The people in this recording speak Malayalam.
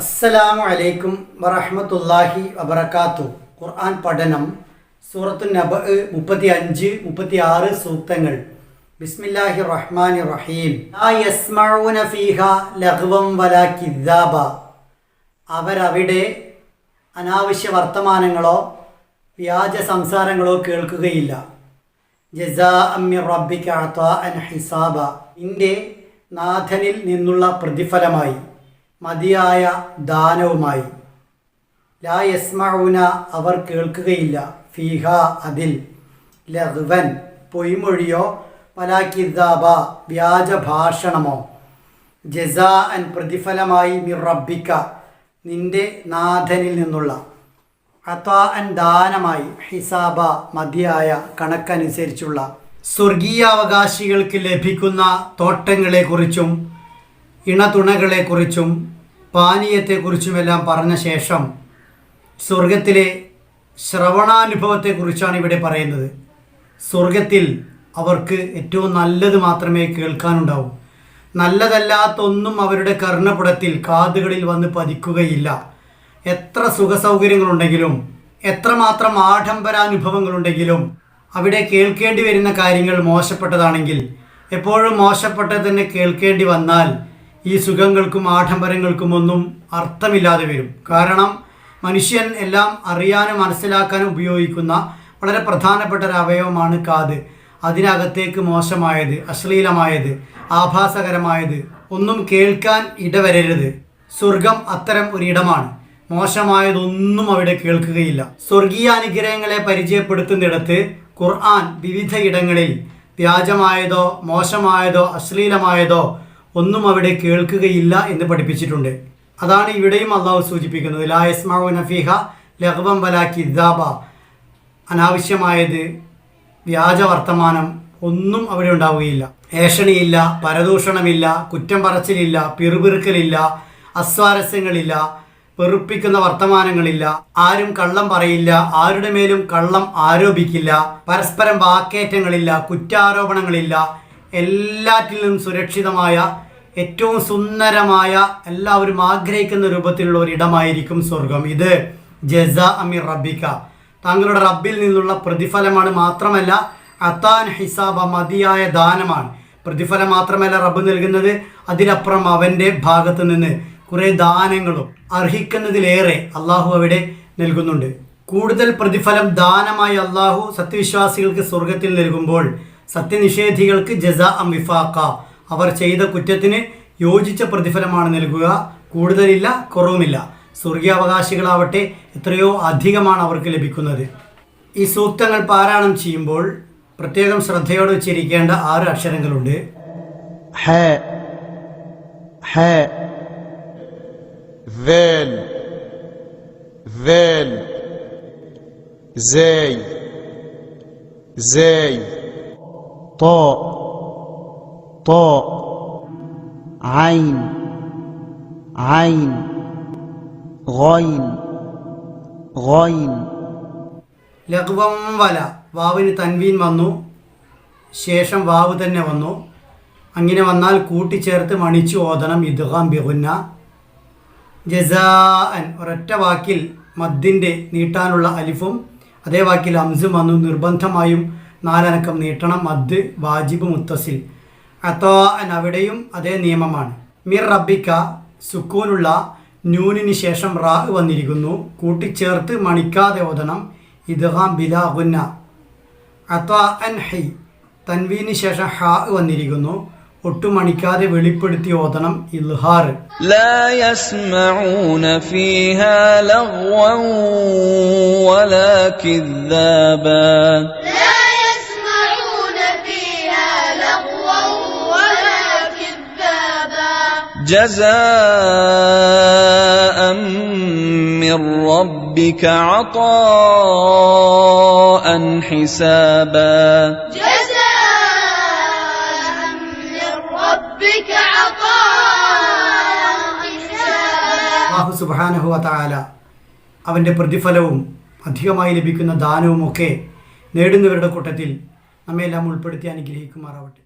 അസ്സലാമു അലൈക്കും വറഹമത്തല്ലാഹി വബർക്കാത്തു ഖുർആൻ പഠനം സൂറത്തു നബ മുപ്പത്തി അഞ്ച് മുപ്പത്തി ആറ് സൂക്തങ്ങൾ ബിസ്മില്ലാഹി റഹ്മാൻ റഹീം കിദ്ദാബ. അവരവിടെ അനാവശ്യ വർത്തമാനങ്ങളോ വ്യാജ സംസാരങ്ങളോ കേൾക്കുകയില്ല. ജസാ അൻ ഹിസാബ. നിന്റെ നാഥനിൽ നിന്നുള്ള പ്രതിഫലമായി. മതിയായ ദാനവുമായി. ലാ യസ്മഊന അവർ കേൾക്കുകയില്ല. ഫീഹ അതിൽ. ലഹ്വൻ പൊയ്മൊഴിയോ? പലാക്കിദാബ വ്യാജ ഭാഷണമോ? ജസാ അൻ പ്രതിഫലമായി മിർ റബ്ബിക്ക നിന്റെ നാഥനിൽ നിന്നുള്ള. അത്താ അൻ ദാനമായി. ഹിസാബ മതിയായ കണക്കനുസരിച്ചുള്ള. സ്വർഗീയാവകാശികൾക്ക് ലഭിക്കുന്ന തോട്ടങ്ങളെക്കുറിച്ചും ഇണതുണകളെക്കുറിച്ചും പാനീയത്തെക്കുറിച്ചുമെല്ലാം പറഞ്ഞ ശേഷം സ്വർഗത്തിലെ ശ്രവണാനുഭവത്തെക്കുറിച്ചാണ് ഇവിടെ പറയുന്നത്. സ്വർഗത്തിൽ അവർക്ക് ഏറ്റവും നല്ലത് മാത്രമേ കേൾക്കാനുണ്ടാവൂ. നല്ലതല്ലാത്തൊന്നും അവരുടെ കർണപുടത്തിൽ കാതുകളിൽ വന്ന് പതിക്കുകയില്ല. എത്ര സുഖസൗകര്യങ്ങളുണ്ടെങ്കിലും എത്രമാത്രം ആഡംബരാനുഭവങ്ങളുണ്ടെങ്കിലും അവിടെ കേൾക്കേണ്ടി വരുന്ന കാര്യങ്ങൾ മോശപ്പെട്ടതാണെങ്കിൽ എപ്പോഴും മോശപ്പെട്ടത് തന്നെ കേൾക്കേണ്ടി വന്നാൽ ഈ സുഖങ്ങൾക്കും ആഡംബരങ്ങൾക്കും ഒന്നും അർത്ഥമില്ലാതെ വരും. കാരണം മനുഷ്യൻ എല്ലാം അറിയാനും മനസ്സിലാക്കാനും ഉപയോഗിക്കുന്ന വളരെ പ്രധാനപ്പെട്ട ഒരു അവയവമാണ് കാത്. അതിനകത്തേക്ക് മോശമായത് അശ്ലീലമായത് ആഭാസകരമായത് ഒന്നും കേൾക്കാൻ ഇടവരരുത്. സ്വർഗം അത്തരം ഒരിടമാണ് മോശമായതൊന്നും അവിടെ കേൾക്കുകയില്ല. സ്വർഗീയ അനുഗ്രഹങ്ങളെ പരിചയപ്പെടുത്തുന്നിടത്ത് ഖുർആൻ വിവിധ ഇടങ്ങളിൽ വ്യാജമായതോ മോശമായതോ അശ്ലീലമായതോ ഒന്നും അവിടെ കേൾക്കുകയില്ല എന്ന് പഠിപ്പിച്ചിട്ടുണ്ട്. അതാണ് ഇവിടെയും അള്ളാഹു സൂചിപ്പിക്കുന്നത്. ലാ നഫീഹ ലഹ്വം വലാക്കി ദാബ അനാവശ്യമായത് വ്യാജ വർത്തമാനം ഒന്നും അവിടെ ഉണ്ടാവുകയില്ല. ഏഷണിയില്ല പരദൂഷണമില്ല കുറ്റം പറച്ചിലില്ല പിറുപിറുക്കലില്ല അസ്വാരസ്യങ്ങളില്ല വെറുപ്പിക്കുന്ന വർത്തമാനങ്ങളില്ല ആരും കള്ളം പറയില്ല ആരുടെ മേലും കള്ളം ആരോപിക്കില്ല പരസ്പരം വാക്കേറ്റങ്ങളില്ല കുറ്റാരോപണങ്ങളില്ല എല്ലാറ്റിലും സുരക്ഷിതമായ ഏറ്റവും സുന്ദരമായ എല്ലാവരും ആഗ്രഹിക്കുന്ന രൂപത്തിലുള്ള ഒരു ഇടമായിരിക്കും സ്വർഗം. ഇത് ജസ അമീർ റബിക്ക താങ്കളുടെ റബ്ബിൽ നിന്നുള്ള പ്രതിഫലമാണ് മാത്രമല്ല അത്താൻ ഹിസാബ മതിയായ ദാനമാണ്. പ്രതിഫലം മാത്രമല്ല റബ്ബ് നൽകുന്നത് അതിലപ്പുറം അവന്റെ ഭാഗത്ത് നിന്ന് കുറേ ദാനങ്ങളും അർഹിക്കുന്നതിലേറെ അള്ളാഹു അവിടെ നൽകുന്നുണ്ട്. കൂടുതൽ പ്രതിഫലം ദാനമായി അള്ളാഹു സത്യവിശ്വാസികൾക്ക് സ്വർഗത്തിൽ നൽകുമ്പോൾ സത്യനിഷേധികൾക്ക് ജസ അം വിഫാക്ക അവർ ചെയ്ത കുറ്റത്തിന് യോജിച്ച പ്രതിഫലമാണ് നൽകുക കൂടുതലില്ല കുറവുമില്ല സ്വർഗീയാവകാശികളാവട്ടെ എത്രയോ അധികമാണ് അവർക്ക് ലഭിക്കുന്നത് ഈ സൂക്തങ്ങൾ പാരായണം ചെയ്യുമ്പോൾ പ്രത്യേകം ശ്രദ്ധയോടെ ഉച്ചരിക്കേണ്ട ആറ് അക്ഷരങ്ങളുണ്ട് حاء حاء ذال ذال زاي زاي طاء طاء عين عين غين غين ലഘുവം വല വാവിന് തൻവീൻ വന്നു ശേഷം വാവ് തന്നെ വന്നു അങ്ങനെ വന്നാൽ കൂട്ടിച്ചേർത്ത് മണിച്ചു ഓതണം ഇദ്ഗാം ബിഹുന്ന ജസാ അൻ ഒരൊറ്റ വാക്കിൽ മദ്ദിൻ്റെ നീട്ടാനുള്ള അലിഫും അതേ വാക്കിൽ അംസും വന്നു നിർബന്ധമായും നാലനക്കം നീട്ടണം. മദ് വാജിബ് മുത്തസിൽ. അതോ അവിടെയും അതേ നിയമമാണ്. മിർ റബിക്ക സുക്കൂനുള്ള ന്യൂനിന് ശേഷം റാഹ് വന്നിരിക്കുന്നു. കൂട്ടിച്ചേർത്ത് മണിക്കാതെ ഓതണം. ഇദ്ഹാം ബിലാ ഗുന്ന. അതോ അൻ ഹൈ. തൻവീന് ശേഷം ഹാ വന്നിരിക്കുന്നു. ഒട്ടും മണിക്കാതെ വെളിപ്പെടുത്തി ഓതണം. ഇൽഹാർ. ഫീഹാ ലഗ്വൻ വലാ കിദാബ جزاء من ربك عطاء حسابا جزاء من ربك عطاء حسابا അള്ളാഹു സുബാനഹു താല അവൻ്റെ പ്രതിഫലവും അധികമായി ലഭിക്കുന്ന ദാനവും ഒക്കെ നേടുന്നവരുടെ കൂട്ടത്തിൽ നമ്മയെല്ലാം ഉൾപ്പെടുത്തി അനുഗ്രഹിക്കുമാറാവട്ടെ